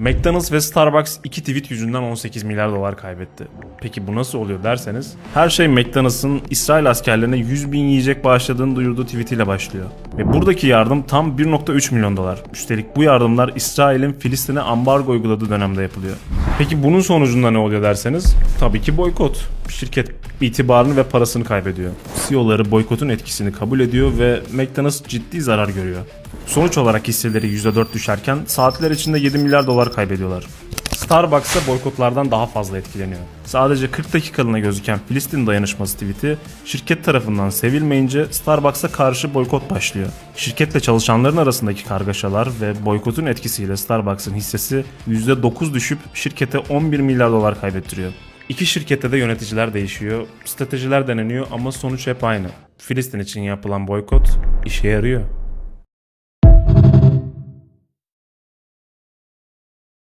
McDonald's ve Starbucks iki tweet yüzünden 18 milyar dolar kaybetti. Peki bu nasıl oluyor derseniz, her şey McDonald's'ın İsrail askerlerine 100 bin yiyecek bağışladığını duyurduğu tweetiyle başlıyor. Ve buradaki yardım tam 1.3 milyon dolar. Üstelik bu yardımlar İsrail'in Filistin'e ambargo uyguladığı dönemde yapılıyor. Peki bunun sonucunda ne oluyor derseniz, tabii ki boykot. Şirket itibarını ve parasını kaybediyor. CEO'ları boykotun etkisini kabul ediyor ve McDonald's ciddi zarar görüyor. Sonuç olarak hisseleri %4 düşerken saatler içinde 7 milyar dolar kaybediyorlar. Starbucks da boykotlardan daha fazla etkileniyor. Sadece 40 dakikalığına gözüken Filistin dayanışması tweet'i şirket tarafından sevilmeyince Starbucks'a karşı boykot başlıyor. Şirketle çalışanların arasındaki kargaşalar ve boykotun etkisiyle Starbucks'ın hissesi %9 düşüp şirkete 11 milyar dolar kaybettiriyor. İki şirkette de yöneticiler değişiyor, stratejiler deneniyor ama sonuç hep aynı. Filistin için yapılan boykot işe yarıyor.